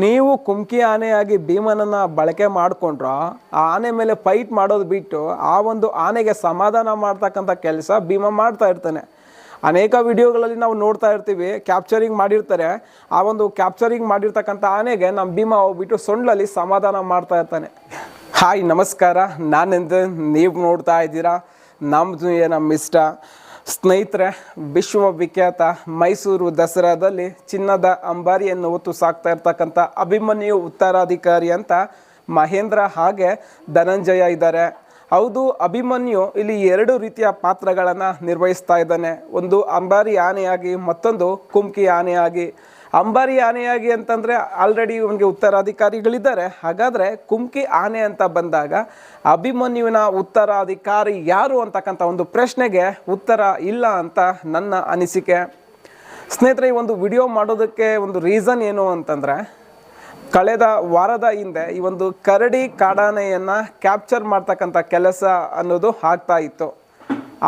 ನೀವು ಕುಮ್ಕಿ ಆನೆಯಾಗಿ ಭೀಮನನ್ನು ಬಳಕೆ ಮಾಡಿಕೊಂಡ್ರ, ಆ ಆನೆ ಮೇಲೆ ಫೈಟ್ ಮಾಡೋದು ಬಿಟ್ಟು ಆ ಒಂದು ಆನೆಗೆ ಸಮಾಧಾನ ಮಾಡ್ತಕ್ಕಂಥ ಕೆಲಸ ಭೀಮ ಮಾಡ್ತಾ ಇರ್ತಾನೆ. ಅನೇಕ ವಿಡಿಯೋಗಳಲ್ಲಿ ನಾವು ನೋಡ್ತಾ ಇರ್ತೀವಿ ಕ್ಯಾಪ್ಚರಿಂಗ್ ಮಾಡಿರ್ತಾರೆ. ಆ ಒಂದು ಕ್ಯಾಪ್ಚರಿಂಗ್ ಮಾಡಿರ್ತಕ್ಕಂಥ ಆನೆಗೆ ನಮ್ಮ ಭೀಮ ಹೋಗ್ಬಿಟ್ಟು ಸೊಂಡಲ್ಲಿ ಸಮಾಧಾನ ಮಾಡ್ತಾ ಇರ್ತಾನೆ. ಹಾಯ್, ನಮಸ್ಕಾರ. ನಾನೆಂದು ನೀವು ನೋಡ್ತಾ ಇದ್ದೀರಾ? ನಮ್ಮದು ನಮ್ಮ ಇಷ್ಟ. ಸ್ನೇಹಿತರೆ ವಿಶ್ವವಿಖ್ಯಾತ ಮೈಸೂರು ದಸರಾದಲ್ಲಿ ಚಿನ್ನದ ಅಂಬಾರಿಯನ್ನು ಹೊತ್ತು ಸಾಕ್ತಾ ಇರ್ತಕ್ಕಂಥ ಅಭಿಮನ್ಯು ಉತ್ತರಾಧಿಕಾರಿ ಅಂತ ಮಹೇಂದ್ರ ಹಾಗೆ ಧನಂಜಯ ಇದ್ದಾರೆ. ಹೌದು, ಅಭಿಮನ್ಯು ಇಲ್ಲಿ ಎರಡು ರೀತಿಯ ಪಾತ್ರಗಳನ್ನು ನಿರ್ವಹಿಸ್ತಾ ಇದ್ದಾನೆ. ಒಂದು ಅಂಬಾರಿ ಆನೆಯಾಗಿ, ಮತ್ತೊಂದು ಕುಮ್ಕಿ ಆನೆಯಾಗಿ. ಅಂಬಾರಿ ಆನೆಯಾಗಿ ಅಂತಂದರೆ ಆಲ್ರೆಡಿ ಇವನಿಗೆ ಉತ್ತರಾಧಿಕಾರಿಗಳಿದ್ದಾರೆ. ಹಾಗಾದರೆ ಕುಮ್ಕಿ ಆನೆ ಅಂತ ಬಂದಾಗ ಅಭಿಮನ್ಯುವಿನ ಉತ್ತರಾಧಿಕಾರಿ ಯಾರು ಅಂತಕ್ಕಂಥ ಒಂದು ಪ್ರಶ್ನೆಗೆ ಉತ್ತರ ಇಲ್ಲ ಅಂತ ನನ್ನ ಅನಿಸಿಕೆ. ಸ್ನೇಹಿತರೆ, ಈ ಒಂದು ವಿಡಿಯೋ ಮಾಡೋದಕ್ಕೆ ಒಂದು ರೀಸನ್ ಏನು ಅಂತಂದರೆ, ಕಳೆದ ವಾರದ ಹಿಂದೆ ಈ ಒಂದು ಕರಡಿ ಕಾಡಾನೆಯನ್ನು ಕ್ಯಾಪ್ಚರ್ ಮಾಡ್ತಕ್ಕಂಥ ಕೆಲಸ ಅನ್ನೋದು ಆಗ್ತಾ ಇತ್ತು.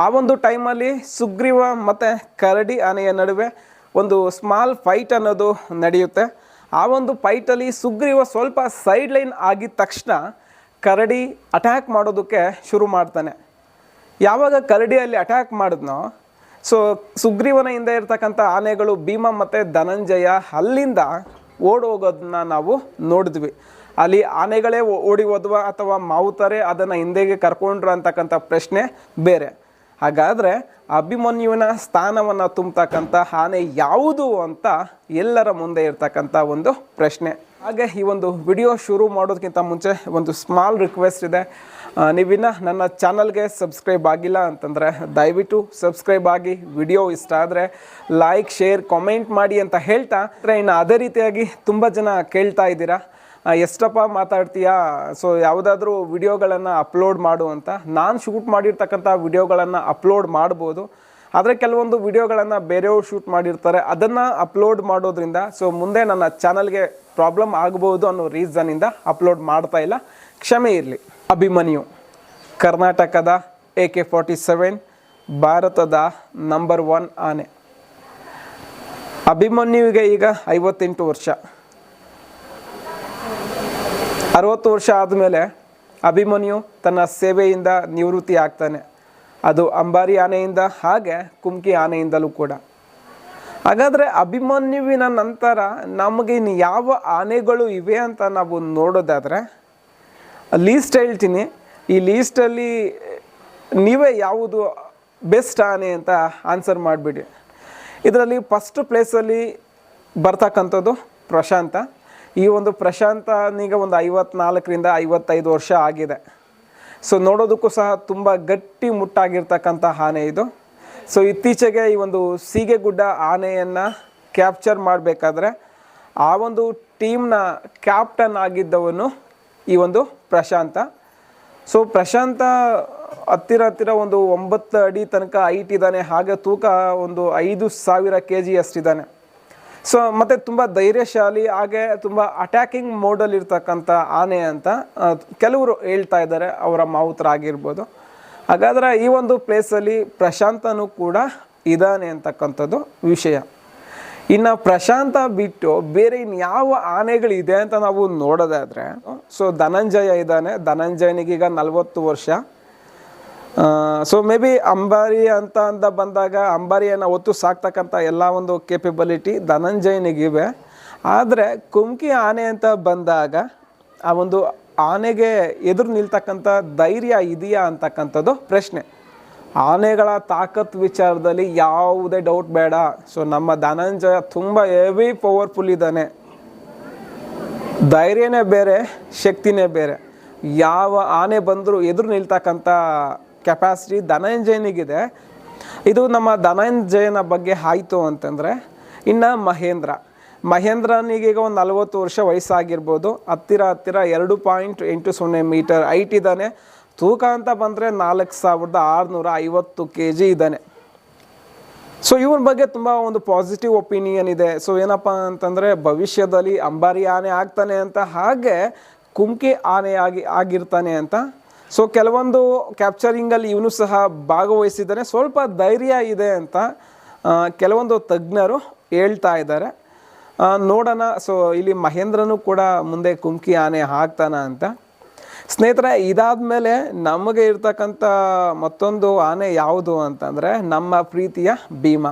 ಆ ಒಂದು ಟೈಮಲ್ಲಿ ಸುಗ್ರೀವ ಮತ್ತು ಕರಡಿ ಆನೆಯ ನಡುವೆ ಒಂದು ಸ್ಮಾಲ್ ಫೈಟ್ ಅನ್ನೋದು ನಡೆಯುತ್ತೆ. ಆ ಒಂದು ಫೈಟಲ್ಲಿ ಸುಗ್ರೀವ ಸ್ವಲ್ಪ ಸೈಡ್ ಲೈನ್ ಆಗಿದ ತಕ್ಷಣ ಕರಡಿ ಅಟ್ಯಾಕ್ ಮಾಡೋದಕ್ಕೆ ಶುರು ಮಾಡ್ತಾನೆ. ಯಾವಾಗ ಕರಡಿಯಲ್ಲಿ ಅಟ್ಯಾಕ್ ಮಾಡಿದ್ನೋ ಸೊ ಸುಗ್ರೀವನ ಹಿಂದೆ ಇರ್ತಕ್ಕಂಥ ಆನೆಗಳು ಭೀಮ ಮತ್ತು ಧನಂಜಯ ಅಲ್ಲಿಂದ ಓಡಿ ಹೋಗೋದನ್ನ ನಾವು ನೋಡಿದ್ವಿ. ಅಲ್ಲಿ ಆನೆಗಳೇ ಓಡಿ ಹೋದ್ವಾ ಅಥವಾ ಮಾವುತಾರೆ ಅದನ್ನು ಹಿಂದೆಗೆ ಕರ್ಕೊಂಡ್ರು ಅಂತಕ್ಕಂಥ ಪ್ರಶ್ನೆ ಬೇರೆ. ಹಾಗಾದರೆ ಅಭಿಮನ್ಯುವಿನ ಸ್ಥಾನವನ್ನು ತುಂಬತಕ್ಕಂಥ ಆನೆ ಯಾವುದು ಅಂತ ಎಲ್ಲರ ಮುಂದೆ ಇರ್ತಕ್ಕಂಥ ಒಂದು ಪ್ರಶ್ನೆ. ಹಾಗೆ ಈ ಒಂದು ವಿಡಿಯೋ ಶುರು ಮಾಡೋದಕ್ಕಿಂತ ಮುಂಚೆ ಒಂದು ಸ್ಮಾಲ್ ರಿಕ್ವೆಸ್ಟ್ ಇದೆ. ನೀವಿನ್ನು ನನ್ನ ಚಾನಲ್ಗೆ ಸಬ್ಸ್ಕ್ರೈಬ್ ಆಗಿಲ್ಲ ಅಂತಂದರೆ ದಯವಿಟ್ಟು ಸಬ್ಸ್ಕ್ರೈಬ್ ಆಗಿ ವಿಡಿಯೋ ಇಷ್ಟ ಆದರೆ ಲೈಕ್ ಶೇರ್ ಕಾಮೆಂಟ್ ಮಾಡಿ ಅಂತ ಹೇಳ್ತಾ ಅಂದರೆ ಇನ್ನು ಅದೇ ರೀತಿಯಾಗಿ ತುಂಬ ಜನ ಕೇಳ್ತಾ ಇದ್ದೀರಾ. ಎಷ್ಟಪ್ಪ ಮಾತಾಡ್ತೀಯಾ? ಸೊ ಯಾವುದಾದ್ರೂ ವಿಡಿಯೋಗಳನ್ನು ಅಪ್ಲೋಡ್ ಮಾಡು ಅಂತ. ನಾನು ಶೂಟ್ ಮಾಡಿರ್ತಕ್ಕಂಥ ವಿಡಿಯೋಗಳನ್ನು ಅಪ್ಲೋಡ್ ಮಾಡ್ಬೋದು. ಆದರೆ ಕೆಲವೊಂದು ವಿಡಿಯೋಗಳನ್ನು ಬೇರೆಯವ್ರು ಶೂಟ್ ಮಾಡಿರ್ತಾರೆ. ಅದನ್ನು ಅಪ್ಲೋಡ್ ಮಾಡೋದ್ರಿಂದ ಸೊ ಮುಂದೆ ನನ್ನ ಚಾನಲ್ಗೆ ಪ್ರಾಬ್ಲಮ್ ಆಗ್ಬೋದು ಅನ್ನೋ ರೀಸನ್ನಿಂದ ಅಪ್ಲೋಡ್ ಮಾಡ್ತಾ ಇಲ್ಲ. ಕ್ಷಮೆ ಇರಲಿ. ಅಭಿಮನ್ಯು, ಕರ್ನಾಟಕದ ಎ ಕೆ ಫಾರ್ಟಿ ಸೆವೆನ್ ಭಾರತದ ನಂಬರ್ ಒನ್ ಆನೆ. ಅಭಿಮನ್ಯುವಿಗೆ ಈಗ ಐವತ್ತೆಂಟು ವರ್ಷ. ಅರವತ್ತು ವರ್ಷ ಆದಮೇಲೆ ಅಭಿಮನ್ಯು ತನ್ನ ಸೇವೆಯಿಂದ ನಿವೃತ್ತಿ ಆಗ್ತಾನೆ. ಅದು ಅಂಬಾರಿ ಆನೆಯಿಂದ ಹಾಗೆ ಕುಮ್ಕಿ ಆನೆಯಿಂದಲೂ ಕೂಡ. ಹಾಗಾದರೆ ಅಭಿಮನ್ಯುವಿನ ನಂತರ ನಮಗೆ ಇನ್ನು ಯಾವ ಆನೆಗಳು ಇವೆ ಅಂತ ನಾವು ನೋಡೋದಾದರೆ, ಲೀಸ್ಟ್ ಹೇಳ್ತೀನಿ. ಈ ಲೀಸ್ಟಲ್ಲಿ ನೀವೇ ಯಾವುದು ಬೆಸ್ಟ್ ಆನೆ ಅಂತ ಆನ್ಸರ್ ಮಾಡಿಬಿಡಿ. ಇದರಲ್ಲಿ ಫಸ್ಟ್ ಪ್ಲೇಸಲ್ಲಿ ಬರ್ತಕ್ಕಂಥದ್ದು ಪ್ರಶಾಂತ. ಈ ಒಂದು ಪ್ರಶಾಂತನಿಗೆ ಒಂದು ಐವತ್ನಾಲ್ಕರಿಂದ ಐವತ್ತೈದು ವರ್ಷ ಆಗಿದೆ. ಸೊ ನೋಡೋದಕ್ಕೂ ಸಹ ತುಂಬ ಗಟ್ಟಿ ಮುಟ್ಟಾಗಿರ್ತಕ್ಕಂಥ ಆನೆ ಇದು. ಸೊ ಇತ್ತೀಚೆಗೆ ಈ ಒಂದು ಸೀಗೆಗುಡ್ಡ ಆನೆಯನ್ನು ಕ್ಯಾಪ್ಚರ್ ಮಾಡಬೇಕಾದ್ರೆ ಆ ಒಂದು ಟೀಮ್ನ ಕ್ಯಾಪ್ಟನ್ ಆಗಿದ್ದವನು ಈ ಒಂದು ಪ್ರಶಾಂತ. ಸೊ ಪ್ರಶಾಂತ ಹತ್ತಿರ ಹತ್ತಿರ ಒಂದು ಒಂಬತ್ತು ಅಡಿ ತನಕ ಹೈಟ್ ಇದ್ದಾನೆ, ಹಾಗೆ ತೂಕ ಒಂದು ಐದು ಸಾವಿರ ಕೆ ಜಿ ಅಷ್ಟಿದ್ದಾನೆ ಸೊ ಮತ್ತು ತುಂಬ ಧೈರ್ಯಶಾಲಿ, ಹಾಗೆ ತುಂಬ ಅಟ್ಯಾಕಿಂಗ್ ಮೋಡಲ್ಲಿ ಇರ್ತಕ್ಕಂಥ ಆನೆ ಅಂತ ಕೆಲವರು ಹೇಳ್ತಾ ಇದ್ದಾರೆ, ಅವರ ಮಾವುತರಾಗಿರ್ಬೋದು. ಹಾಗಾದ್ರೆ ಈ ಒಂದು ಪ್ಲೇಸಲ್ಲಿ ಪ್ರಶಾಂತನೂ ಕೂಡ ಇದ್ದಾನೆ ಅಂತಕ್ಕಂಥದ್ದು ವಿಷಯ. ಇನ್ನು ಪ್ರಶಾಂತ ಬಿಟ್ಟು ಬೇರೆ ಇನ್ಯಾವ ಆನೆಗಳಿದೆ ಅಂತ ನಾವು ನೋಡೋದಾದರೆ ಸೊ ಧನಂಜಯ ಇದ್ದಾನೆ. ಧನಂಜಯನಿಗೀಗ ನಲವತ್ತು ವರ್ಷ. ಸೊ ಮೇ ಬಿ ಅಂಬಾರಿ ಅಂತ ಅಂತ ಬಂದಾಗ ಅಂಬಾರಿಯನ್ನು ಒತ್ತು ಸಾಕ್ತಕ್ಕಂಥ ಎಲ್ಲ ಒಂದು ಕೇಪಬಿಲಿಟಿ ಧನಂಜಯನಿಗಿವೆ ಆದರೆ ಕುಮ್ಕಿ ಆನೆ ಅಂತ ಬಂದಾಗ ಆ ಒಂದು ಆನೆಗೆ ಎದುರು ನಿಲ್ತಕ್ಕಂಥ ಧೈರ್ಯ ಇದೆಯಾ ಅಂತಕ್ಕಂಥದ್ದು ಪ್ರಶ್ನೆ. ಆನೆಗಳ ತಾಕತ್ ವಿಚಾರದಲ್ಲಿ ಯಾವುದೇ ಡೌಟ್ ಬೇಡ. ಸೊ ನಮ್ಮ ಧನಂಜಯ ತುಂಬ ಹೆವಿ ಪವರ್ಫುಲ್ ಇದ್ದಾನೆ. ಧೈರ್ಯನೇ ಬೇರೆ, ಶಕ್ತಿನೇ ಬೇರೆ. ಯಾವ ಆನೆ ಬಂದರೂ ಎದುರು ನಿಲ್ತಕ್ಕಂಥ ಕೆಪಾಸಿಟಿ ಧನಂಜಯನಿಗಿದೆ. ಇದು ನಮ್ಮ ಧನಂಜಯನ ಬಗ್ಗೆ ಆಯಿತು ಅಂತಂದರೆ, ಇನ್ನು ಮಹೇಂದ್ರ. ಮಹೇಂದ್ರನಿಗೀಗ ಒಂದು ನಲವತ್ತು ವರ್ಷ ವಯಸ್ಸಾಗಿರ್ಬೋದು. ಹತ್ತಿರ ಹತ್ತಿರ ಎರಡು ಪಾಯಿಂಟ್ ಎಂಟು ಸೊನ್ನೆ ಮೀಟರ್ ಐಟ್ ಇದ್ದಾನೆ. ತೂಕ ಅಂತ ಬಂದರೆ ನಾಲ್ಕು ಸಾವಿರದ ಆರುನೂರ ಐವತ್ತು ಕೆ ಜಿ ಇದ್ದಾನೆ. ಸೊ ಇವನ ಬಗ್ಗೆ ತುಂಬ ಒಂದು ಪಾಸಿಟಿವ್ ಒಪಿನಿಯನ್ ಇದೆ. ಸೊ ಏನಪ್ಪ ಅಂತಂದರೆ, ಭವಿಷ್ಯದಲ್ಲಿ ಅಂಬಾರಿ ಆನೆ ಆಗ್ತಾನೆ ಅಂತ, ಹಾಗೆ ಕುಮ್ಕಿ ಆನೆ ಆಗಿ ಆಗಿರ್ತಾನೆ ಅಂತ ಸೊ ಕೆಲವೊಂದು ಕ್ಯಾಪ್ಚರಿಂಗಲ್ಲಿ ಇವನು ಸಹ ಭಾಗವಹಿಸಿದ್ದಾನೆ. ಸ್ವಲ್ಪ ಧೈರ್ಯ ಇದೆ ಅಂತ ಕೆಲವೊಂದು ತಜ್ಞರು ಹೇಳ್ತಾ ಇದ್ದಾರೆ. ನೋಡೋಣ. ಸೊ ಇಲ್ಲಿ ಮಹೇಂದ್ರನು ಕೂಡ ಮುಂದೆ ಕುಮ್ಕಿ ಆನೆ ಹಾಕ್ತಾನ ಅಂತ. ಸ್ನೇಹಿತರೆ ಇದಾದ ಮೇಲೆ ನಮಗೆ ಇರ್ತಕ್ಕಂಥ ಮತ್ತೊಂದು ಆನೆ ಯಾವುದು ಅಂತಂದರೆ, ನಮ್ಮ ಪ್ರೀತಿಯ ಭೀಮ.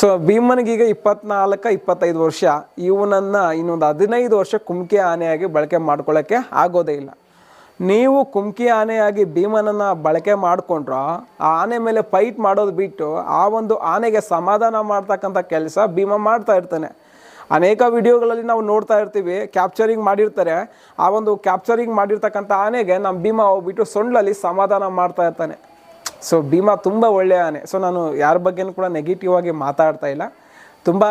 ಸೊ ಭೀಮನಿಗೀಗ ಇಪ್ಪತ್ನಾಲ್ಕು, ಇಪ್ಪತ್ತೈದು ವರ್ಷ. ಇವನನ್ನು ಇನ್ನೊಂದು ಹದಿನೈದು ವರ್ಷ ಕುಮ್ಕಿ ಆನೆಯಾಗಿ ಬಳಕೆ ಮಾಡ್ಕೊಳ್ಳೋಕ್ಕೆ ಆಗೋದೇ ಇಲ್ಲ. ನೀವು ಕುಮ್ಕಿ ಆನೆಯಾಗಿ ಭೀಮನನ್ನು ಬಳಕೆ ಮಾಡಿಕೊಂಡ್ರ, ಆ ಆನೆ ಮೇಲೆ ಫೈಟ್ ಮಾಡೋದು ಬಿಟ್ಟು ಆ ಒಂದು ಆನೆಗೆ ಸಮಾಧಾನ ಮಾಡ್ತಕ್ಕಂಥ ಕೆಲಸ ಭೀಮ ಮಾಡ್ತಾ ಇರ್ತಾನೆ. ಅನೇಕ ವಿಡಿಯೋಗಳಲ್ಲಿ ನಾವು ನೋಡ್ತಾ ಇರ್ತೀವಿ ಕ್ಯಾಪ್ಚರಿಂಗ್ ಮಾಡಿರ್ತಾರೆ. ಆ ಒಂದು ಕ್ಯಾಪ್ಚರಿಂಗ್ ಮಾಡಿರ್ತಕ್ಕಂಥ ಆನೆಗೆ ನಮ್ಮ ಭೀಮ ಹೋಗ್ಬಿಟ್ಟು ಸೊಂಡಲ್ಲಿ ಸಮಾಧಾನ ಮಾಡ್ತಾ ಇರ್ತಾನೆ. ಸೊ ಭೀಮ ತುಂಬ ಒಳ್ಳೆಯ ಆನೆ. ಸೊ ನಾನು ಯಾರ ಬಗ್ಗೆನೂ ಕೂಡ ನೆಗೆಟಿವ್ ಆಗಿ ಮಾತಾಡ್ತಾ ಇಲ್ಲ. ತುಂಬ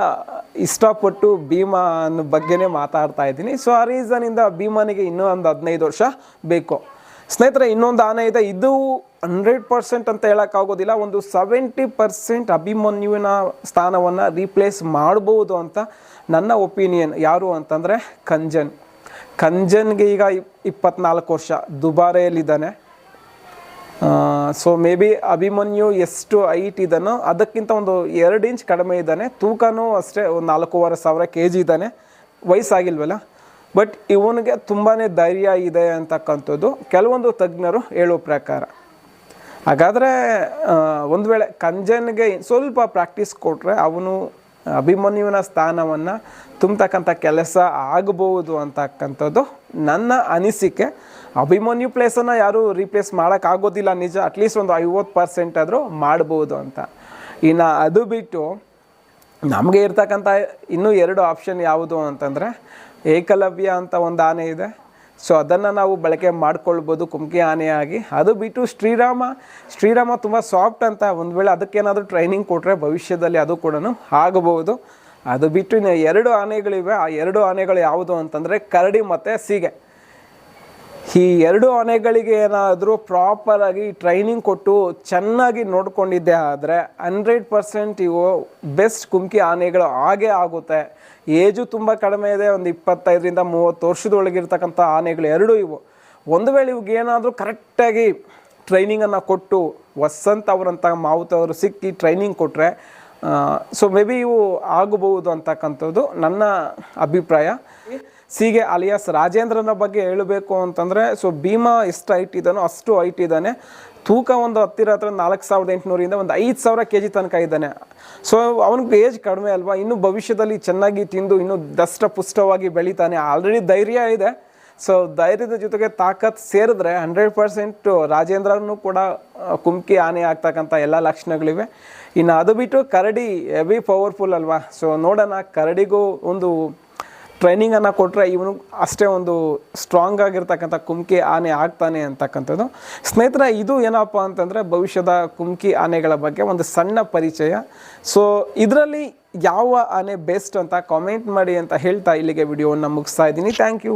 ಇಷ್ಟಪಟ್ಟು ಭೀಮ ಅನ್ನೋ ಬಗ್ಗೆನೇ ಮಾತಾಡ್ತಾ ಇದ್ದೀನಿ. ಸೊ ಆ ರೀಸನಿಂದ ಭೀಮಾನಿಗೆ ಇನ್ನೂ ಒಂದು ಹದಿನೈದು ವರ್ಷ ಬೇಕು. ಸ್ನೇಹಿತರೆ, ಇನ್ನೊಂದು ಆನೆ ಇದೆ. ಇದು ಹಂಡ್ರೆಡ್ ಪರ್ಸೆಂಟ್ ಅಂತ ಹೇಳೋಕ್ಕಾಗೋದಿಲ್ಲ ಒಂದು ಸೆವೆಂಟಿ ಪರ್ಸೆಂಟ್ ಅಭಿಮನ್ಯುವಿನ ಸ್ಥಾನವನ್ನು ರೀಪ್ಲೇಸ್ ಮಾಡ್ಬೋದು ಅಂತ ನನ್ನ ಒಪಿನಿಯನ್ ಯಾರು ಅಂತಂದರೆ, ಕಂಜನ್. ಕಂಜನ್ಗೆ ಈಗ ಇಪ್- ಇಪ್ಪತ್ನಾಲ್ಕು ವರ್ಷ. ದುಬಾರೆಯಲ್ಲಿದ್ದಾನೆ. ಸೊ ಮೇ ಬಿ ಅಭಿಮನ್ಯು ಎಷ್ಟು ಹೈಟ್ ಇದ್ದಾನೋ ಅದಕ್ಕಿಂತ ಒಂದು ಎರಡು ಇಂಚ್ ಕಡಿಮೆ ಇದ್ದಾನೆ. ತೂಕನೂ ಅಷ್ಟೇ ಒಂದು ನಾಲ್ಕೂವರೆ ಸಾವಿರ ಕೆ ಜಿ ಇದ್ದಾನೆ. ವಯಸ್ಸಾಗಿಲ್ವಲ್ಲ? ಬಟ್ ಇವನಿಗೆ ತುಂಬಾ ಧೈರ್ಯ ಇದೆ ಅಂತಕ್ಕಂಥದ್ದು. ಕೆಲವೊಂದು ತಜ್ಞರು ಹೇಳೋ ಪ್ರಕಾರ. ಹಾಗಾದರೆ ಒಂದು ವೇಳೆ ಕಂಜನ್ಗೆ ಸ್ವಲ್ಪ ಪ್ರಾಕ್ಟೀಸ್ ಕೊಟ್ಟರೆ ಅವನು ಅಭಿಮನ್ಯುವಿನ ಸ್ಥಾನವನ್ನು ತುಂಬತಕ್ಕಂಥ ಕೆಲಸ ಆಗಬಹುದು ಅಂತಕ್ಕಂಥದ್ದು ನನ್ನ ಅನಿಸಿಕೆ. ಅಭಿಮನ್ಯು ಪ್ಲೇಸನ್ನು ಯಾರೂ ರೀಪ್ಲೇಸ್ ಮಾಡೋಕ್ಕಾಗೋದಿಲ್ಲ ನಿಜ. ಅಟ್ಲೀಸ್ಟ್ ಒಂದು ಐವತ್ತು ಪರ್ಸೆಂಟ್ ಆದರೂ ಮಾಡ್ಬೋದು ಅಂತ. ಇನ್ನು ಅದು ಬಿಟ್ಟು ನಮಗೆ ಇರ್ತಕ್ಕಂಥ ಇನ್ನೂ ಎರಡು ಆಪ್ಷನ್ ಯಾವುದು ಅಂತಂದರೆ ಏಕಲವ್ಯ ಅಂತ ಒಂದು ಆನೆ ಇದೆ. ಸೊ ಅದನ್ನು ನಾವು ಬಳಕೆ ಮಾಡ್ಕೊಳ್ಬೋದು ಕುಮ್ಕಿ ಆನೆಯಾಗಿ. ಅದು ಬಿಟ್ಟು ಶ್ರೀರಾಮ ಶ್ರೀರಾಮ ತುಂಬ ಸಾಫ್ಟ್ ಅಂತ ಒಂದು ವೇಳೆ ಅದಕ್ಕೇನಾದರೂ ಟ್ರೈನಿಂಗ್ ಕೊಟ್ಟರೆ ಭವಿಷ್ಯದಲ್ಲಿ ಅದು ಕೂಡ ಆಗಬಹುದು. ಅದು ಬಿಟ್ಟು ಎರಡು ಆನೆಗಳಿವೆ. ಆ ಎರಡು ಆನೆಗಳು ಯಾವುದು ಅಂತಂದರೆ ಕರಡಿ ಮತ್ತು ಸೀಗೆ. ಈ ಎರಡು ಆನೆಗಳಿಗೆ ಏನಾದರೂ ಪ್ರಾಪರಾಗಿ ಟ್ರೈನಿಂಗ್ ಕೊಟ್ಟು ಚೆನ್ನಾಗಿ ನೋಡಿಕೊಂಡಿದ್ದೆ ಆದರೆ ಹಂಡ್ರೆಡ್ ಪರ್ಸೆಂಟ್ ಇವು ಬೆಸ್ಟ್ ಕುಮ್ಕಿ ಆನೆಗಳು ಹಾಗೆ ಆಗುತ್ತೆ. ಏಜು ತುಂಬ ಕಡಿಮೆ ಇದೆ, ಒಂದು ಇಪ್ಪತ್ತೈದರಿಂದ ಮೂವತ್ತು ವರ್ಷದೊಳಗಿರ್ತಕ್ಕಂಥ ಆನೆಗಳು ಎರಡೂ ಇವು. ಒಂದು ವೇಳೆ ಇವಾಗ ಏನಾದರೂ ಕರೆಕ್ಟಾಗಿ ಟ್ರೈನಿಂಗನ್ನು ಕೊಟ್ಟು ವಸಂತ ಅವರಂಥ ಮಾವುತವರು ಸಿಕ್ಕಿ ಟ್ರೈನಿಂಗ್ ಕೊಟ್ಟರೆ ಸೊ ಮೇ ಬಿ ಇವು ಆಗಬಹುದು ಅಂತಕ್ಕಂಥದ್ದು ನನ್ನ ಅಭಿಪ್ರಾಯ. ಸೀಗೆ ಅಲಿಯಾಸ್ ರಾಜೇಂದ್ರನ ಬಗ್ಗೆ ಹೇಳಬೇಕು ಅಂತಂದರೆ ಸೊ ಭೀಮಾ ಎಷ್ಟು ಹೈಟ್ ಇದ್ದಾನೋ ಅಷ್ಟು ಹೈಟ್ ಇದ್ದಾನೆ. ತೂಕ ಒಂದು ಹತ್ತಿರ ಹತ್ರ ನಾಲ್ಕು ಸಾವಿರದ ಎಂಟುನೂರಿಂದ ಒಂದು ಐದು ಸಾವಿರ ಕೆ ಜಿ ತನಕ ಇದ್ದಾನೆ. ಸೊ ಅವನಿಗೆ ಏಜ್ ಕಡಿಮೆ ಅಲ್ವಾ? ಇನ್ನು ಭವಿಷ್ಯದಲ್ಲಿ ಚೆನ್ನಾಗಿ ತಿಂದು, ಇನ್ನೂ ದಷ್ಟ ಪುಷ್ಟವಾಗಿ ಬೆಳಿತಾನೆ. ಆಲ್ರೆಡಿ ಧೈರ್ಯ ಇದೆ. ಸೊ ಧೈರ್ಯದ ಜೊತೆಗೆ ತಾಕತ್ ಸೇರಿದ್ರೆ ಹಂಡ್ರೆಡ್ ಪರ್ಸೆಂಟು ರಾಜೇಂದ್ರನು ಕೂಡ ಕುಮ್ಕಿ ಆನೆ ಆಗ್ತಕ್ಕಂಥ ಎಲ್ಲ ಲಕ್ಷಣಗಳಿವೆ. ಇನ್ನು ಅದು ಬಿಟ್ಟು ಕರಡಿ ಹೆವಿ ಪವರ್ಫುಲ್ ಅಲ್ವಾ? ಸೊ ನೋಡೋಣ. ಕರಡಿಗೂ ಒಂದು ಟ್ರೈನಿಂಗನ್ನು ಕೊಟ್ಟರೆ ಇವನು ಅಷ್ಟೇ ಒಂದು ಸ್ಟ್ರಾಂಗ್ ಆಗಿರ್ತಕ್ಕಂಥ ಕುಮ್ಕಿ ಆನೆ ಆಗ್ತಾನೆ ಅಂತಕ್ಕಂಥದ್ದು. ಸ್ನೇಹಿತರೆ, ಇದು ಏನಪ್ಪ ಅಂತಂದರೆ ಭವಿಷ್ಯದ ಕುಮ್ಕಿ ಆನೆಗಳ ಬಗ್ಗೆ ಒಂದು ಸಣ್ಣ ಪರಿಚಯ. ಸೊ ಇದರಲ್ಲಿ ಯಾವ ಆನೆ ಬೆಸ್ಟ್ ಅಂತ ಕಾಮೆಂಟ್ ಮಾಡಿ ಅಂತ ಹೇಳ್ತಾ ಇಲ್ಲಿಗೆ ವಿಡಿಯೋವನ್ನು ಮುಗಿಸ್ತಾ ಇದ್ದೀನಿ. Thank you